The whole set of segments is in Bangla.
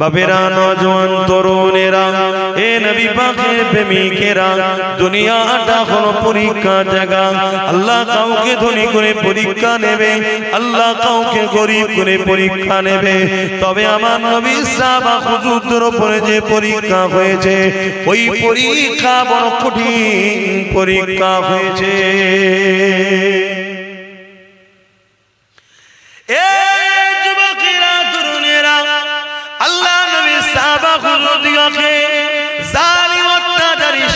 বাপেরা নজওয়ান তরুণেরা এ নবী পাকের প্রেমিকেরা দুনিয়াটা কোনো পরীক্ষা জায়গা। আল্লাহ কাউকে ধনী করে পরীক্ষা নেবে আল্লাহ কাউকে গরিব করে পরীক্ষা নেবে। তবে আমার নবী সাহাবা হুজুরদের উপরে যে পরীক্ষা হয়েছে ওই পরীক্ষা বড় কঠিন পরীক্ষা হয়েছে।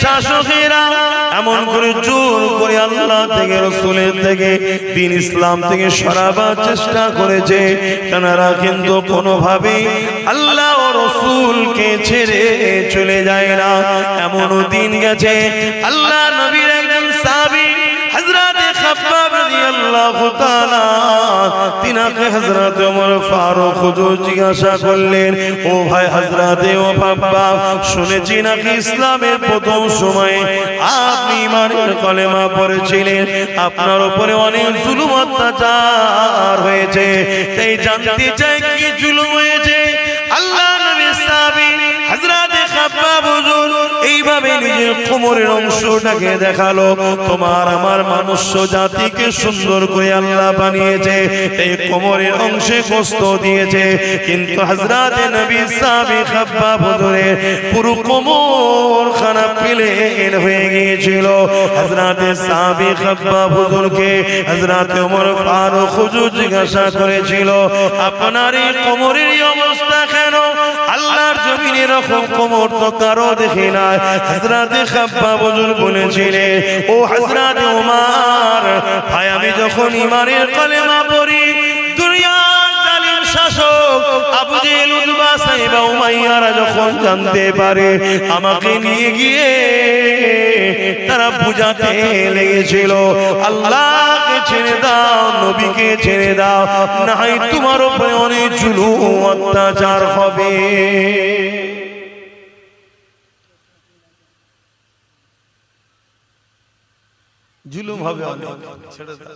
শাসকেরা এমন করে জোর করে আল্লাহ থেকে, রসুলের থেকে, দিন ইসলাম থেকে সরাবার চেষ্টা করেছে। তারা কিন্তু কোনোভাবে আল্লাহ ও রসুলকে ছেড়ে চলে যায় না। এমনও দিন গেছে। আল্লাহ নবীর একজন সাহাবী, হযরতে খাব্বাব রাদিয়াল্লাহু তিনাকে হজরত ওমর ফারুক হুজুর জিজ্ঞাসা করলেন, ও ভাই ও বাবা শুনেছি নাকি ইসলামের প্রথম সময়ে আপনি ইমানের কলেমা পড়েছিলেন? আপনার উপরে অনেক জুলুম অত্যাচার হয়েছে। জানতে চাই কি জুলুম হয়েছে? এইভাবে নিজের কোমরের অংশটাকে দেখাল? তোমার আমার মনুষ্য জাতিকে সুন্দর করে আল্লাহ বানিয়েছে, এই কোমরের অংশে কষ্ট দিয়েছে। কিন্তু হযরত নবী সাহাবী খাব্বাব হুজুরের পুরো কোমর খানা প্লেন হয়ে গিয়েছিল। হযরত সাহাবী খাব্বাব হুজুরকে হযরত ওমর ফারুক হুজুর জিজ্ঞাসা করেছিল, আপনার এই কোমরের অবস্থা আল্লাহর জমিনে এরকম কোমর তো কারও দেখি না হাজরাতে খাব্বা বজুর বলেছিলেন, ও ভাই, আমি যখন ইমানের কলেমা সাইবা উমাইয়ারা যখন জানতে পারে, আমাকে নিয়ে গিয়ে তারা পূজাতে লেগেছিল, আল্লাহকে ছেড়ে দাও, নবীকে ছেড়ে দাও নাই তোমার উপরে অনেক জুলুম, অত্যাচার হবে। জুলুম হবে ছেড়ে দাও।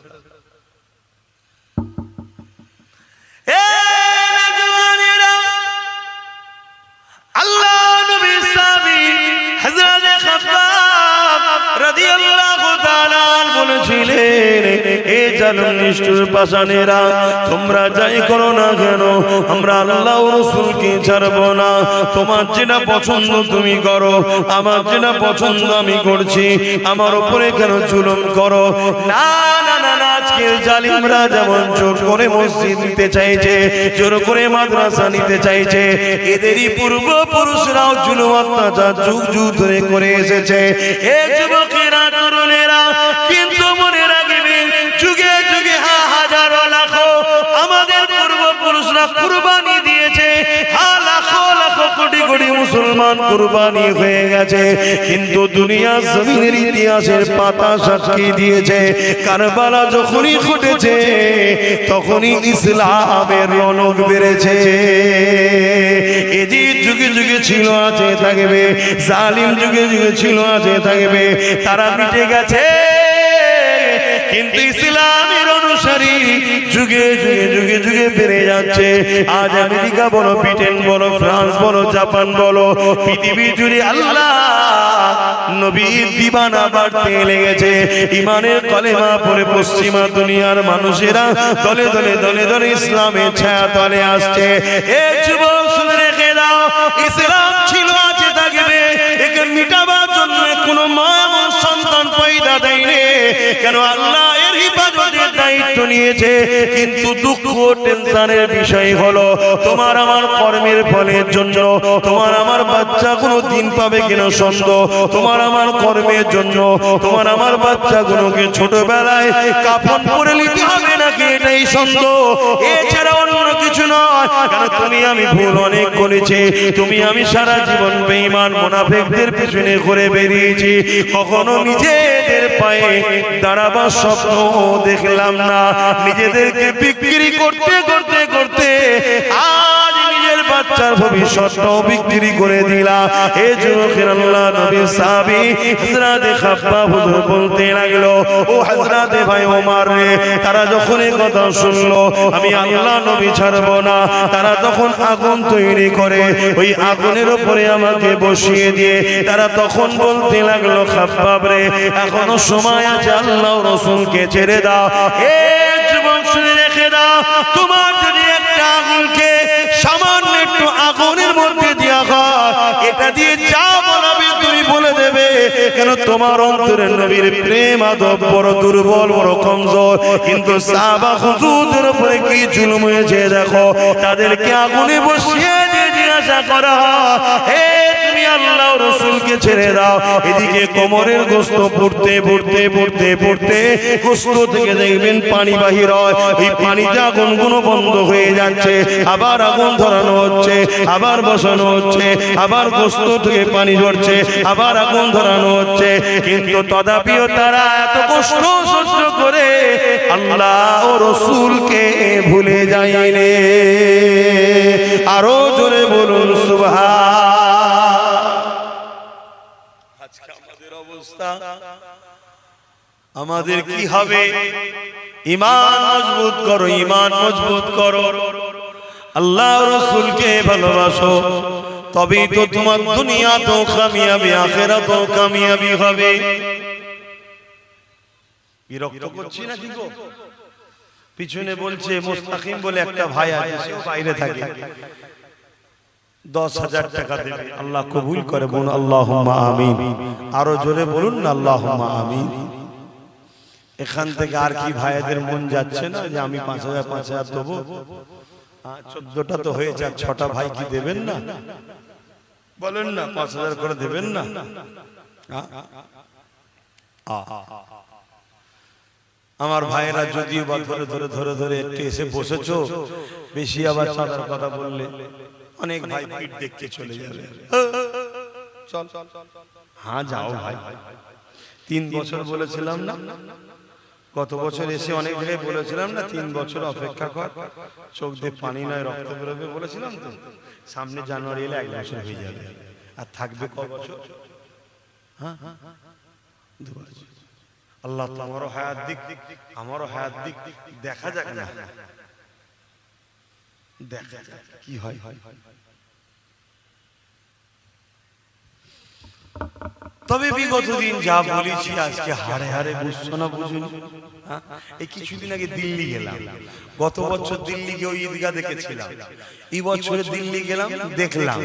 আল্লাহ নবী সাহাবী হযরত খাব্বাব আমরা যেটা পছন্দ আমি করছি, আমার উপরে কেন জুলুম করো? না জালিমরা যেমন জোর করে মসজিদ নিতে চাইছে, জোর করে মাদ্রাসা নিতে চাইছে, এদেরই পূর্বপুরুষরাও জুলুম যুগ যুগ ধরে করে এসেছে। এ যুবকেরা তরুণেরা কিন্তু মনে রাখবে যুগে যুগে হাজারো লাখো আমাদের পূর্বপুরুষরা কুরবানি দিয়েছে। কোটি কোটি মুসলমান কুরবানি হয়ে গেছে, কিন্তু দুনিয়া জমিনের ইতিহাসের পাতা সাক্ষী দিয়েছে, কারবালা যখনই ঘটেছে, তখনই ইসলামের রনক বেড়েছে। এজি যুগে যুগে ছিল, আছে থাকবে, জালিম যুগে যুগে ছিল, আছে থাকবে, তারা মিটে গেছে। কিন্তু ইসলামের অনুসারী যুগে যুগে বেড়ে যাচ্ছে। আজ আমেরিকা বলো, ব্রিটেন বলো, ফ্রান্স বলো, জাপান বলো, পৃথিবী জুড়ে আল্লাহ নবীর দিবানা বাড়তে লেগেছে। ইমানের পরে পশ্চিমা দুনিয়ার মানুষেরা দলে দলে দলে দলে ইসলামের ছায়া তলে আসছে। এ যুবক, শুনে রেখে দাও, ইসলাম ছিল আছে থাকবে একে মিটাবার জন্য কোনো মা সন্তান পয়দা দেয়নি। কেন আল্লাহ এর হিফাজতের দায়িত্ব নিয়েছে, কিন্তু দুঃখ টেনশনের বিষয় হলো, তোমার আমার কর্মের ফলের জন্য, তোমার আমার বাচ্চা কোনো দিন পাবে কিনা সন্দেহ, তোমার আমার কর্মের জন্য, তোমার আমার বাচ্চাগুলোকে ছোটবেলায় কাফন পরে নিতে হবে নাকি এটাই সন্দেহ? এছাড়া অন্য কিছু নয় কেন তুমি আমি ভুল অনেক করেছি, তুমি আমি সারা জীবন বেঈমান মুনাফিকদের পিছনে ঘুরে বেরিয়েছি, কখনো নিজেদের পায়ে দাঁড়াবার স্বপ্ন দেখলাম না। নিজেদেরকে বিক্রি করতে করতে করতে বাচ্চা বাচ্চার ভবিষ্যৎটাও বিক্রি করে দিলা। নবী সাহাবী হুজুর বলতে লাগল, ও ভাই রে, তারা যখন এই কথা শুনলো, আমি আল্লাহ নবী না। তারা তখন আগুন তৈরি করে, ওই আগুনের উপরে আমাকে বসিয়ে দিয়ে, তারা তখন বলতে লাগল, খাব্বাব রে, এখনও সময় আছে আল্লাহ রসুলকে ছেড়ে দাও। এ শুনে রেখে দাও কেন তোমার অন্তরের নবীর প্রেম আদব বড় দুর্বল বড় কমজোর? কিন্তু সাহাবা হুজুরদের উপরে কি জুলুম হয়েছে দেখো তাদেরকে আগুনে বসিয়ে দিয়ে জিজ্ঞাসা করা হয়, রসুলকে ছেড়ে দাও, এদিকে কোমরের গোস্ত পড়তে পড়তে পড়তে পড়তে। গোস্ত থেকে দেখবেন পানি বাহির হয়। এই পানিতে আগুনগুলো বন্ধ হয়ে যাচ্ছে, আবার আগুন ধরানো হচ্ছে, আবার বসানো হচ্ছে, আবার গোস্ত থেকে পানি ঝরছে, আবার আগুন ধরানো হচ্ছে। কিন্তু তদাপিও তারা এত কষ্ট সহ্য করে আল্লাহ ও রসুলকে ভুলে যায়নি। আরও জোরে বলুন সুবহা অবস্থা। আমাদের কি হবে? ইমান মজবুত করো ইমান মজবুত করো। আল্লাহ রসুলকে ভালোবাসো। তবেই তো তোমার দুনিয়া তো কামিয়াবি আখেরা তো কামিয়াবি হবে। বিরক্ত করছি না কি পিছনে বলছে মোস্তাকিম বলে একটা ভাই আছে বাইরে থাকে। দশ হাজার টাকা দেবে। আল্লাহ কবুল করে বলুন আল্লাহ আমিন। আরও জোরে বলুন না আল্লাহ আমিন। এখান থেকে আর কি ভাইদের মন যাচ্ছে না? যে আমি পাঁচ হাজার পাঁচ হাজার দেবো? চোদ্দটা তো হয়েছে আর ছটা ভাই কি দেবেন না? বলেন না পাঁচ হাজার করে দেবেন না। আমার ভাইয়েরা যদিও বা ধরে ধরে ধরে ধরে একটু এসে বসেছো বেশি আবার চাঁদার কথা বললে। অনেক ভাই পিঠ দেখতে চলে যাবে। চল হ্যাঁ যাও ভাই। তিন বছর বলেছিলাম না? গত বছর এসে অনেক জায়গায় বলেছিলাম না? তিন বছর অপেক্ষা কর। চোখ দিয়ে পানি নয় রক্ত বেরোবে বলেছিলাম তো? সামনে জানুয়ারি এলে এক বছর হয়ে যাবে। আর থাকবে ক বছর? হ্যাঁ দু বছর। আল্লাহ তো আমারও হায়াত দিক আমারও হায়াত দিক। দেখা যাক না। দেখা কি হয়। তবে বিগত দিন যা বলেছি আজকে হারে হারে বুঝছ না বুঝুনি? হ্যাঁ? এই কিছুদিন আগে দিল্লি গেলাম। গত বছর দিল্লি গিয়ে ওই ঈদগা দেখেছিলাম। এই বছরে দিল্লি গেলাম দেখলাম।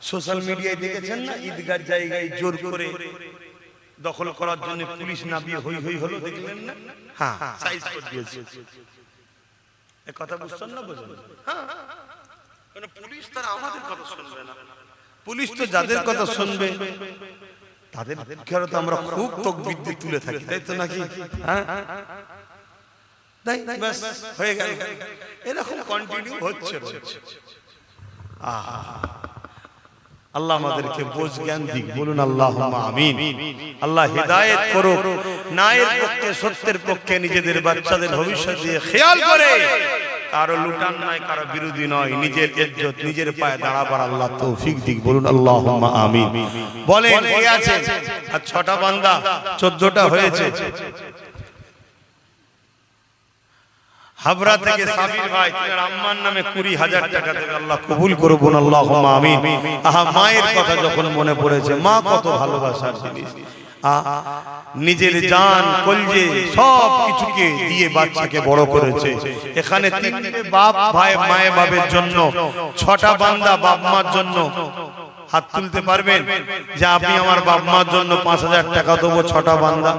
সোশ্যাল মিডিয়ায় দেখেছেন না? ঈদগার জায়গায় জোর করে দখল করার জন্য পুলিশ নামিয়ে হই হই হলো দেখলেন না? হ্যাঁ সাইজ করে দিয়েছে। কথা বুঝছেন না বুঝলেন হ্যাঁ মানে পুলিশ তারা আমাদের কথা শুনবে না। পুলিশ তো যাদের কথা শুনবে? তাদের আমরা খুব তকবির দিয়ে তুলে থাকি তাই তো নাকি? হ্যাঁ? হয়ে গেল। এরকম কন্টিনিউ হচ্ছে আহা। আল্লাহ আমাদেরকে বোঝ জ্ঞান দিক বলুন আল্লাহ আমিন। আল্লাহ হেদায়েত করো নায়ের পক্ষে সত্যের পক্ষে নিজেদের বাচ্চাদের ভবিষ্যৎ দিয়ে খেয়াল করে। কারও লুটান নয় কারও বিরোধী নয় নিজের ইজ্জত নিজের পায়ে দাঁড়াবার আল্লাহ তৌফিক দিক বলুন আল্লাহ আমিন। বলেন কে আছে? আর ছটা বান্দা চোদ্দটা হয়েছে। হাবরা থেকে সাবির ভাই তোমার আম্মার নামে কুড়ি হাজার টাকা দেবে আল্লাহ কবুল করব আল্লাহ আমিন। আহা মায়ের কথা যখন মনে পড়েছে মা কত ভালোবাসার জিনিস। নিজের জান, কলজে সব কিছুকে দিয়ে বাচ্চাকে বড় করেছে। এখানে তিনটে বাপ, ভাই, মায়ের বাবের জন্য, ছটা বান্দা বাপ মার জন্য। হাত তুলতে পারবেন? যে আপনি আমার বাপ মার জন্য পাঁচ হাজার টাকা দেবো, ছটা বান্দা।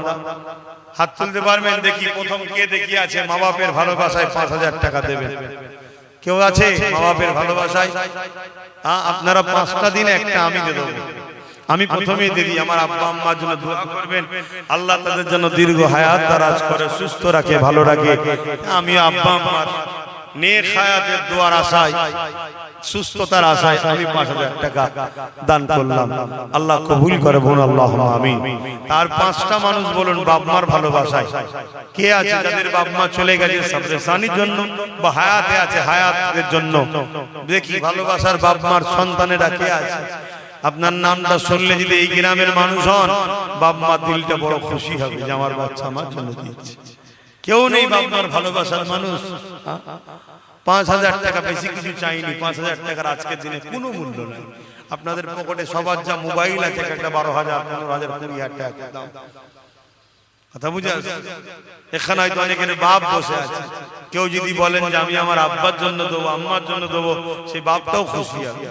হাত তুলতে পারবেন? দেখি প্রথম কে দেখি আছে, মা বাপের ভালোবাসায় পাঁচ হাজার টাকা দেবেন। কেউ আছে মা বাপের ভালোবাসায়? আপনারা পাঁচটা দিন একটা আমি দেবো। আমি প্রথমেই দিদি আমার আব্বা আম্মার জন্য দোয়া করবেন। আল্লাহ তাদের জন্য দীর্ঘ হায়াত দারাজ করে, সুস্থ রাখে, ভালো রাখে। আমি আব্বা আম্মার নেক হায়াতের দোয়ার আশায়, সুস্থতার আশায় আমি পাঁচ হাজার টাকা দান করলাম। আল্লাহ কবুল করে বোন আল্লাহ আমিন। তার পাঁচটা মানুষ বলুন বাপমার ভালোবাসায়। কে আছে যাদের বাপমা চলে গেছে সাবরেসানির জন্য বা হায়াতে আছে হায়াতের জন্য? দেখি, ভালোবাসার বাপমার সন্তানেরা কে আছে? আপনার নামটা শুনলে যদি এই গ্রামের মানুষ হন বাপমা দিলটা বড় খুশি হবে যে আমার বাচ্চা আমার জন্য দিচ্ছে কেউ নেই বাপমার ভালোবাসার মানুষ? পাঁচ হাজার টাকা বেশি কিছু চাইনি, পাঁচ হাজার টাকার আজকের দিনে কোনো মূল্য নাই। আপনাদের পকেটে সবার যা মোবাইল আছে একটা বারো হাজার, পনেরো হাজার, কুড়ি হাজার টাকা। কথা বুঝে? এখানে হয়তো অনেকের বাপ বসে আছে। কেউ যদি বলেন যে আমি আমার আব্বার জন্য দেবো, আম্মার জন্য দেবো, সেই বাপটাও খুশি হবে।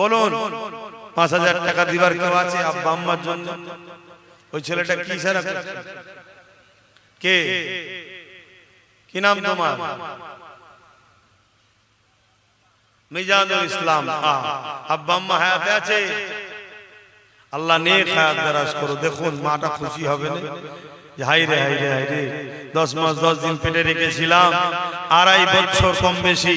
বলুন। পাঁচ হাজার টাকা দিবার কেউ আছে? আব্বা, আম্মার জন্য। ওই ছেলেটা কি কে? কি নাম তোমার? মিজানুল ইসলাম। আব্বা, আম্মা হায়াতে আছে? আল্লাহ নেক হায়াত দারাজ করো। দেখুন, মাটা খুশি হবে না? হাই রে দশ মাস, দশ দিন পেটে রেখেছিলাম, আড়াই বছর কম বেশি।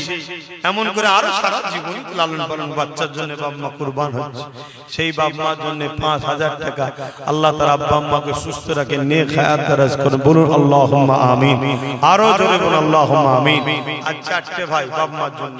এমন করে আরও সারা জীবন লালন পালন বাচ্চার জন্য বাবা কুরবান হচ্ছে। সেই বাবা জন্য পাঁচ হাজার টাকা আল্লাহ তার আব্বা আম্মাকে সুস্থ রাখে দারাজ করে। বলুন আল্লাহ আমিন। আরও জোরে বলুন আল্লাহ আমিন। আর চারটে ভাই বাবা জন্য।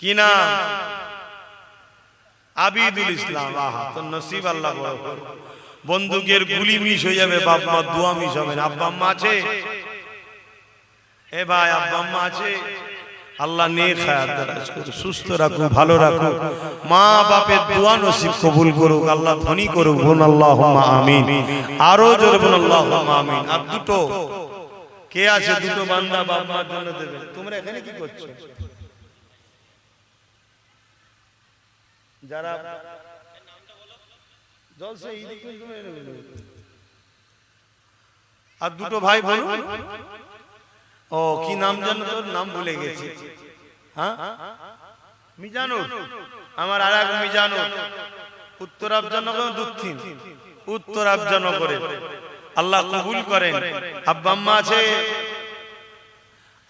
কি নাম? আবিদুল ইসলাম, আহা, তো নসিব আল্লাহ বড় করো। বন্দুকের গুলি মিস হয়ে যাবে, বাপ দোয়া মিস হবে না। আব্বা আম্মা আছে? এ ভাই, আব্বা আম্মা আছে? আল্লাহ নেক হায়াত দারাজ করুক সুস্থ রাখুক, ভালো রাখুক। মা বাপের দোয়া নসিব কবুল করুক, আল্লাহ ধনী করুক বোন আল্লাহ আমিন। আরও জোরে বোন আল্লাহ আমিন। আর দুটো? কে আছে? দুটো বান্দা বাপ জন্য দেবে। তোমরা এখানে কি করছ? যারা জলসা। আর দুটো ভাই বলুন। ও কি নাম জানো তোর? নাম ভুলে গেছি। হ্যাঁ? মিজানুর। আমার আর এক মিজানুর। উত্তর আফজানগর দক্ষিণ উত্তর আফজানগরে আল্লাহ কবুল করেন। আব্বা আম্মা আছে।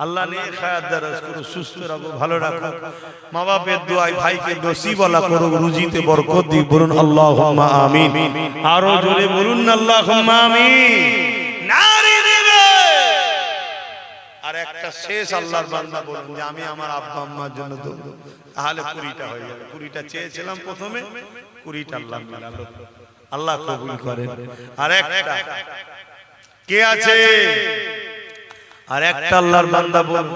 আল্লাহ নিয়ে খায়াত দারাজ করো সুস্থ রাখো ভালো রাখো। মা বাপের দোয়ায় ভাইকে নসিবওয়ালা করো রুজিতে বরকত দি বলুন আল্লাহুম্মা আমিন। আরও জোরে বলুন আল্লাহুম্মা আমিন। নারী দিবে আর একটা শেষ আল্লাহর বান্দা বলুন যে আমি আমার আব্বা আম্মার জন্য দেবো তাহলে কুড়িটা হয়ে যাবে কুড়িটা চেয়েছিলাম প্রথমে কুড়িটা আল্লাহ মিলালো আল্লাহ কবুল করেন। আর একটা। কে আছে? আর একটা আল্লাহর বান্দা বলব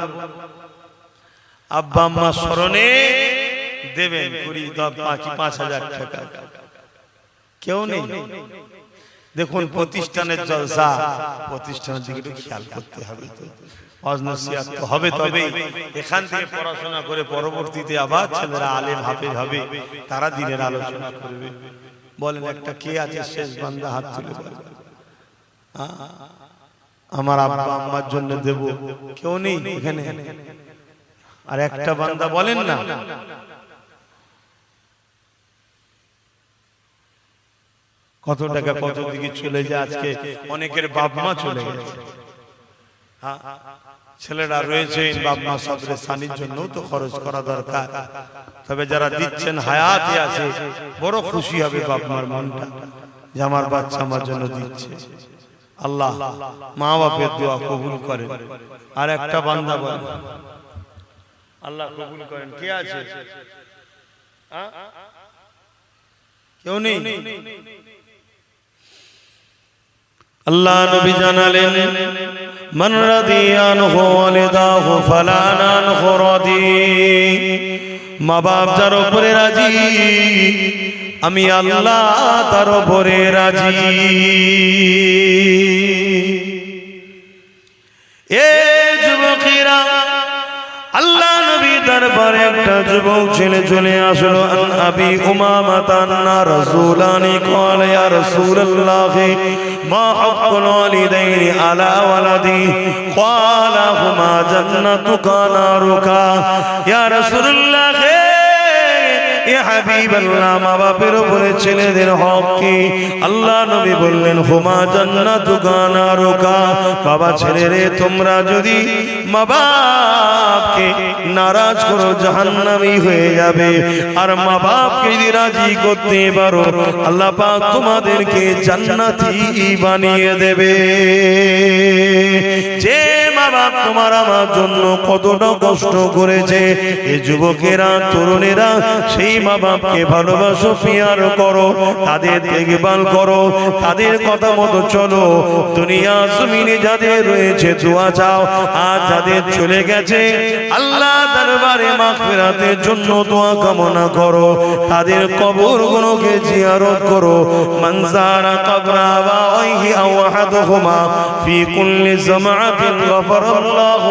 আব্বা আম্মা স্মরণে দেবেন কুড়ি দশ পাঁচ পাঁচ হাজার টাকা। কেউ নেই। দেখুন প্রতিষ্ঠানের জলসা। প্রতিষ্ঠানের দিকে একটু খেয়াল করতে হবে তো। তো হবে তবে এখান থেকে পড়াশোনা করে পরবর্তীতে আবার ছেলেরা আলেম হাফেজ হবে। তারা দিনের আলোচনা করবে। বলেন একটা কে আছে শেষ বান্দা হাত তুলে বলেন? আমার আব্বা আম্মার জন্য দেব। কেউ নেই এখানে। আর একটা বান্দা বলেন না। কত টাকা কত দিকে চলে যায় আজকে? অনেকের বাপ মা চলে গেছে। হ্যাঁ, ছেলেরা রয়েছে বাপ মা সবরে সানির জন্য তো খরচ করা দরকার। তবে যারা দিচ্ছেন হায়াতে আছে বড় খুশি হবে বাপ মার মনটা যে আমার বাচ্চা আমার জন্য দিচ্ছে। আল্লাহ মা বাপের দোয়া কবুল করেন। আর একটা বান্দা বলেন আল্লাহ কবুল করেন। কে আছে? কেউ নেই? আল্লাহ নবী জানালেন, মান রাদিয়ানহু ওয়ালিদাহু ফালা নানহু রাদি। মা বাপ যার উপরে রাজি আমি আল্লাহ তার উপরে রাজি এ যুবকেরা আল্লাহ নবী দরবারে একটা যুবক ছেলে চলে আসলো আন আবি উমামা তান্না রাসূলানি قال يا رسول الله ما حق الوالدين على ولدي قال هما جنتك نارك يا رسول الله এ হাবিব আল্লাহ মা বাপের উপরে ছেলেদের হক কি? আল্লাহ নবী বললেন, হুমা জান্নাতু গানারুকা বাবা ছেলেরে তোমরা যদি মা বাপকে নারাজ করো, জাহান্নামী হয়ে যাবে। আর মা বাপকে যদি রাজি করতে পারো, আল্লাহ পাক তোমাদেরকে জান্নাতি বানিয়ে দেবে। যে মা বাপ তোমার আমার জন্য কতটা কষ্ট করেছে এই যুবকেরা, তরুণেরা, সেই মা বাপকে ভালোবাসো, পিয়ার করো, তাদের দেখভাল করো, তাদের কথা মতো চলো। দুনিয়া জমিনে যাদের রয়েছে দোয়া চাও, আর যাদের চলে গেছে, আল্লাহ দরবারে মাগফিরাতের জন্য দোয়া কামনা করো। তাদের কবর গুলোকে জিয়ারত করো। মানজারা কবরা বাওয়াইহি আও আহাদুহুমা ফি কুল্লি জামাআতিন গাফারাল্লাহু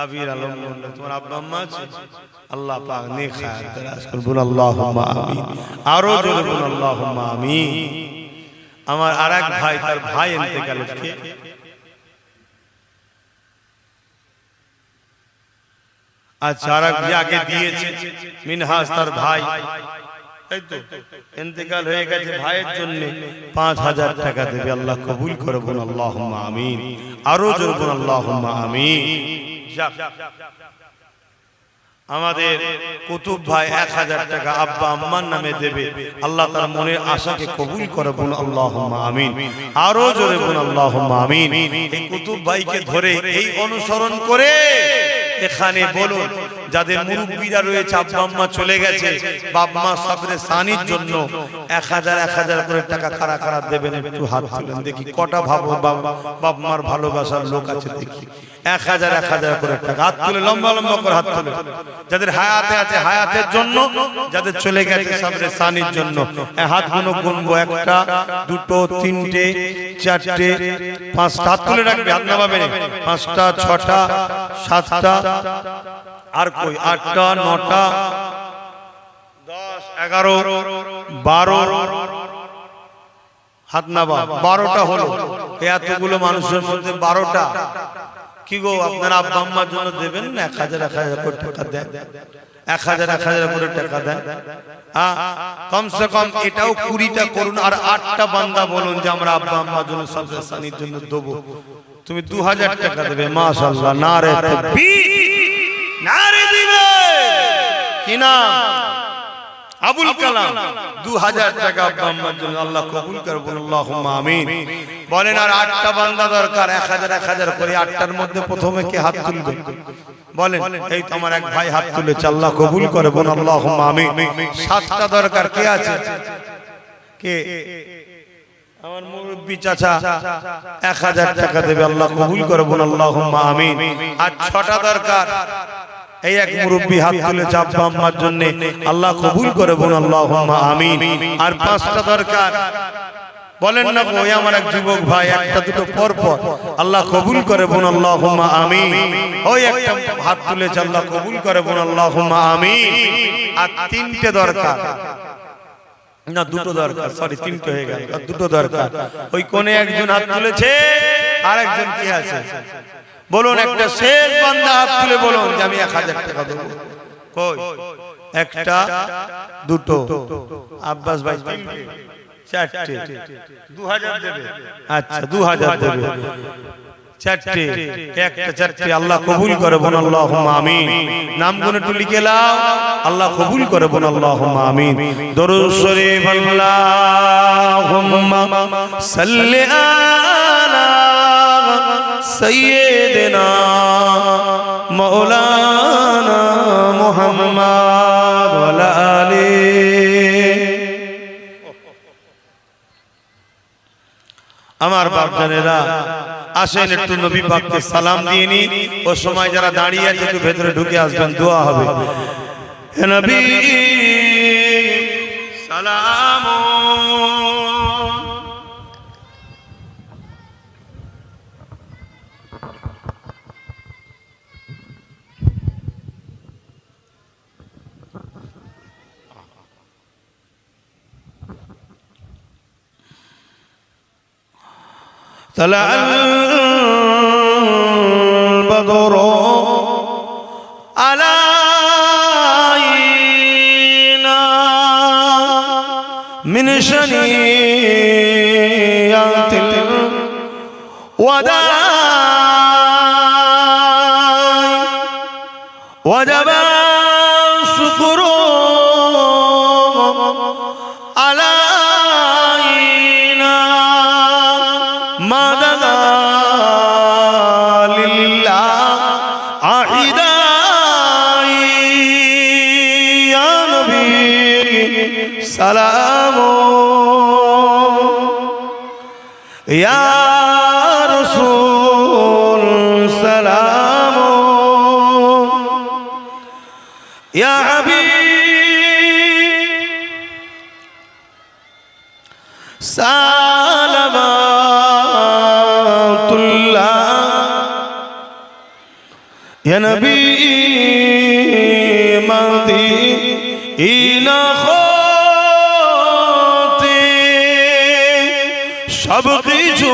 সাবির আলম তোমার আব্বা আম্মা আছে? আল্লাহ পাক নেক হায়াত দারাজ করুন বলুন আল্লাহুম্মা আমিন। আরও জোরে বলুন আল্লাহুম্মা আমিন। আমার আরেক ভাই তার ভাই ইন্তেকাল হচ্ছে আচ্ছা আর যে আগে দিয়েছে মিনহাজ তার ভাই। তাই তো ইন্তেকাল হয়ে গেছে ভাইয়ের জন্য। পাঁচ হাজার টাকা দেবে আল্লাহ কবুল করে আমিন। আরও জোরে বলুন আল্লাহুম্মা আমিন। আমাদের কুতুব ভাই এক হাজার টাকা আব্বা আম্মার নামে দেবে। আল্লাহ তার মনের আশাকে কবুল করে বোন আল্লাহ আমিন। আরও জোরে বোন আল্লাহ আমিন। কুতুব ভাইকে ধরে এই অনুসরণ করে এখানে বলুন যাদের মুরব্বীরা রয়েছে আব্বা আম্মা চলে গেছে বাপমা সাবরে সানির জন্য এক হাজার এক হাজার করে টাকা কারা কারা দেবেন একটু হাত তুলেন দেখি কটা ভাবো বাপ মার ভালোবাসার লোক আছে দেখি। এক হাজার এক হাজার করে টাকা হাত তুলে লম্বা লম্বা করে হাত তুলে। যাদের হায়াতে আছে হায়াতের জন্য যাদের চলে গেছে সাবরে সানির জন্য। হাত হাতগুলো গুনবো একটা দুটো তিনটে চারটে পাঁচটা হাত তুলে রাখবে হাত নামাবে। পাঁচটা ছটা সাতটা আর কই? আটটা নটা দশ এগারো বারো হাত নাবা বারোটা হলো। এতগুলো মানুষের মধ্যে বারোটা। কি গো আপনার আব্বা আম্মার জন্য দেবেন না? এক হাজার এক হাজার করে টাকা দেন। এক হাজার এক হাজার করে টাকা দেন। হ্যাঁ, কমসে কম এটাও কুড়িটা করুন। আর আটটা বান্দা বলুন যে আমরা আব্বা আম্মার জন্য সাবসানির জন্য দেবো। তুমি দু হাজার টাকা দেবে মাশাল্লাহ না রে কি আবুল কালাম। দু হাজার টাকা আব্বা জন্য আল্লাহ কবুল করে বলুন আমিন। বলেন আর আটটা বান্দা দরকার এক হাজার এক হাজার করে আটটার মধ্যে প্রথমে কে হাত তুলবে? বলেন এই তো আমার এক ভাই হাত তুলেছে আল্লাহ কবুল করে বলুন আল্লাহুম্মা আমিন। সাতটা দরকার কে আছে? কে? আমার মুরব্বী চাচা এক হাজার টাকা দেবে আল্লাহ কবুল করে বলুন আল্লাহুম্মা আমিন। আর ছটা দরকার এই এক মুরব্বী হাত তুলে চাপ্পা আম্মার জন্য আল্লাহ কবুল করে বোন আল্লাহ আমিন। আর পাঁচটা দরকার। বলেন না ওই আমার এক যুবক ভাই একটা দুটো পর পর। আল্লাহ কবুল করে বোন আল্লাহ আমিন। ওই একটা হাত তুলেছে আল্লাহ কবুল করে বোন আল্লাহ আমি আর তিনটে দরকার। না দুটো দরকার সরি তিনটে হয়ে গেল। দুটো দরকার। ওই কোনে একজন হাত তুলেছে আর একজন কি আছে? বলুন একটা শেষ বান্দা হাত তুলে বলুন যে আমি এক হাজার টাকা দেবো। কই? একটা দুটো আব্বাস ভাই চারটে দু হাজার দেবে। আচ্ছা দু হাজার দেবে। চারটে একটা চারটে আল্লাহ কবুল করে বোন আল্লাহ আমিন। নাম একটু লিখে লাও আল্লাহ কবুল করে বোন আল্লাহ আমিন। দরুদ শরীফ আল্লাহুম্মা সাল্লি আলা سيدنا مولانا محمد وعلى آله আমার বাপজানেরা আসেন একটু নবী পাককে সালাম দিয়ে নি ও সময় যারা দাঁড়িয়ে আছে একটু ভেতরে ঢুকে আসবেন দোয়া হবে হে নবী طلع البدر علينا من شنيات الوداع وجب يا نبي مهدي إنا خاطي সব কিছু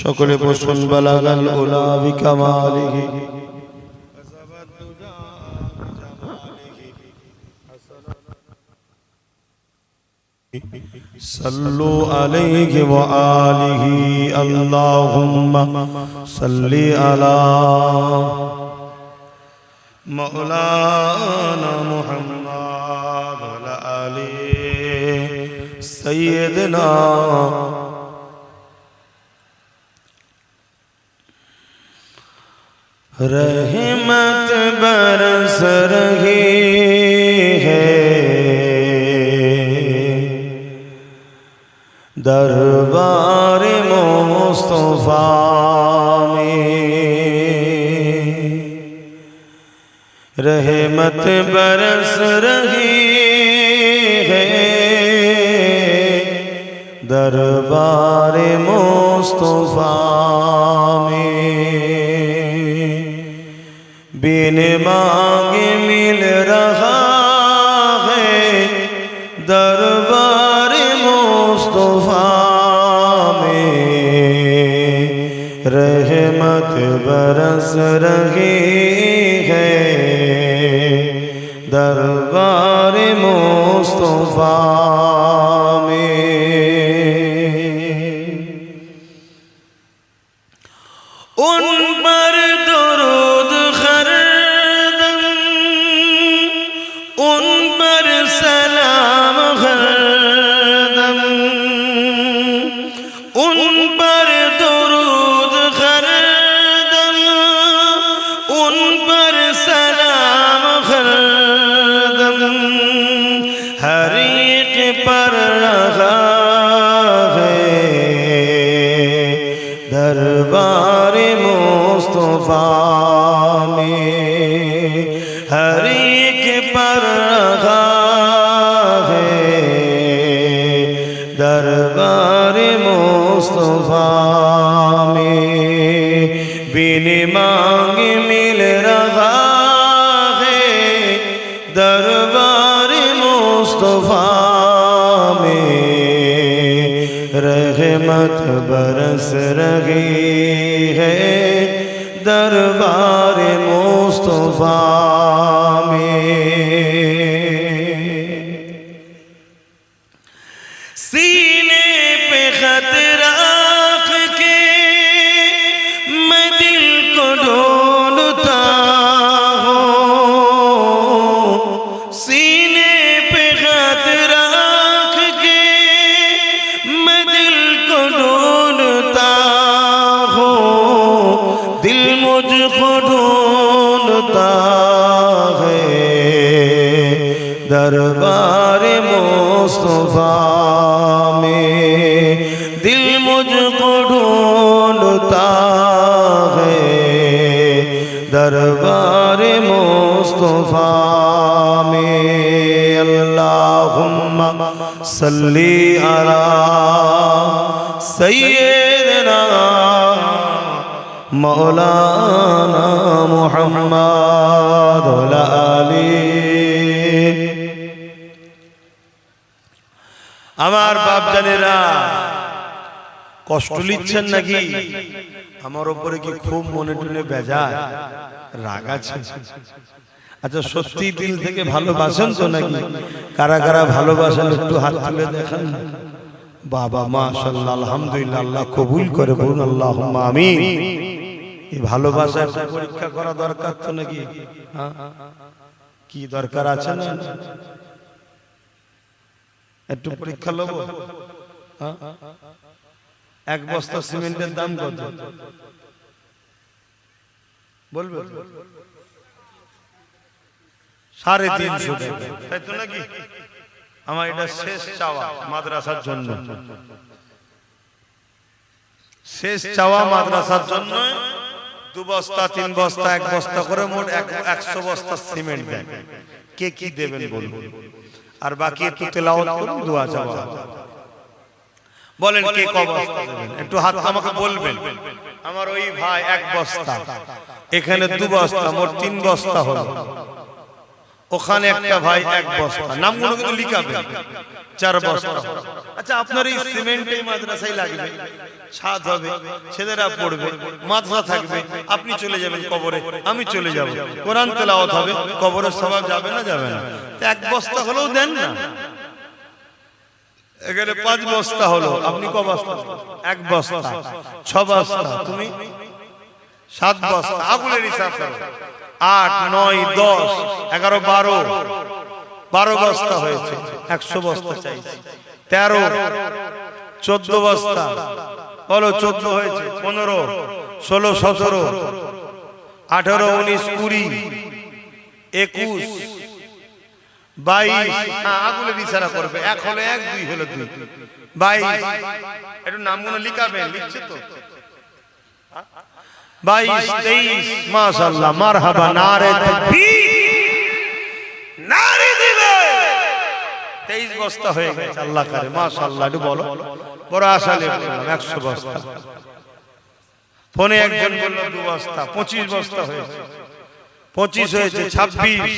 সকলে বসুন বালাগাল উলা বিকামালিহি صلوا عليه وآله اللهم صل على مولانا محمد سیدنا رحمت برس رہی ہے۔ دربار مصطفیٰ میں رحمت برس رہی ہے۔ है दरबार मुस्तफा में बिन मांगे मिल रहा है दरबार मुस्तफा में रहमत बरस रही है दरबार मुस्तफा में मुस्तफा में दिल मुझको ढूंढता है दरबार मुस्तफा में अल्लाहुम्मा सल्ली अला सय्यदना मौलाना मुहम्मद वाला आली আমার বাপ জানেরা কষ্ট নিচ্ছেন নাকি? আমার উপরে কি খুব মনে টুনে বেজায়? রাগ আছে? আচ্ছা সত্যি দিল থেকে ভালোবাসেন তো নাকি? কারা কারা ভালোবাসেন একটু হাত তুলে দেখান। বাবা মাশাল্লাহ আলহামদুলিল্লাহ আল্লাহ কবুল করে বলুন আল্লাহ আমিন। এই ভালোবাসার পরীক্ষা করা দরকার তো নাকি? হ্যাঁ? কি দরকার আছে না? একটু পরীক্ষা লব? হ্যাঁ? এক বস্তা সিমেন্টের দাম কত? বলবে? সাড়ে তিনশো টাকা। তাই তো নাকি? আমার এটা শেষ চাওয়া মাদ্রাসার জন্য। শেষ চাওয়া মাদ্রাসার জন্য দু বস্তা তিন বস্তা এক বস্তা করে মোট এক- একশো বস্তা সিমেন্ট দেয়। কে কি দেবেন বলুন? আর বাকি একটু তেলাওয়াত করুন দোয়া যাওয়া। বলেন কে ক বস্তা একটু হাত আমাকে বলবেন। আমার ওই ভাই এক বস্তা। এখানে দু বস্তা মোট তিন বস্তা হলো। ওখানে একটা ভাই এক বস্তা। নামগুলো কিন্তু লিখাবে। চার বস্তা। আচ্ছা আপনার এই সিমেন্ট এই মাদ্রাসায় লাগবে। ছাদ হবে ছেলেরা পড়বে মাদ্রাসা থাকবে আপনি চলে যাবেন কবরে আমি চলে যাব। কোরআন তেলাওয়াত হবে কবরের স্বভাব যাবে না যাবে না। তো এক বস্তা হলেও দেন না। এখানে পাঁচ বস্তা হলো। আপনি ক বস্তা? এক বস্তা। ছ বস্তা। তুমি? সাত বস্তা। আগুনের হিসাব করো আট নয় দশ এগারো বারো। বারো বস্তা হয়েছে একশো বস্তা চাইছি। তেরো চোদ্দ বস্তা। বলো চোদ্দ হয়েছে পনেরো ষোলো সতেরো আঠারো উনিশ কুড়ি একুশ বাইশ। হ্যাঁ, ইশারা করবে। এক হলো এক দুই হলো দুই। বাইশ। একটু নামগুলো লিখাবেন লিখছে তো? বাইশ তেইশ মাশাল্লাহ মারহাবা নারে তাকবীর। নারে দিলে তেইশ বস্তা হয়ে গেছে আল্লাহ করে মাশাল্লাহ একটু বলো। বড় আশা বললাম একশো বস্তা। ফোনে একজন বলল দু বস্তা পঁচিশ বস্তা হয়েছে পঁচিশ হয়েছে ছাব্বিশ।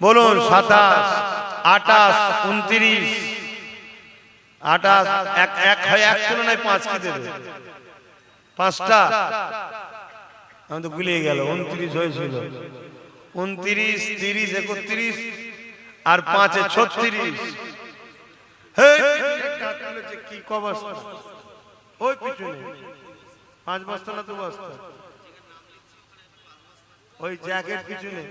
বলুন সাতাশ আটাশ উনত্রিশ। আটাশ এক এক হয় এক তুলনায় পাঁচ কি দেবে। পাঁচটা। আমি তো গুলিয়ে গেল, উনত্রিশ হয়েছিল। উনত্রিশ, তিরিশ, একত্রিশ, আর পাঁচে ছত্রিশ। কি পাঁচ বস্তা না দু বস্তা? ওই জ্যাকেট পিছনে।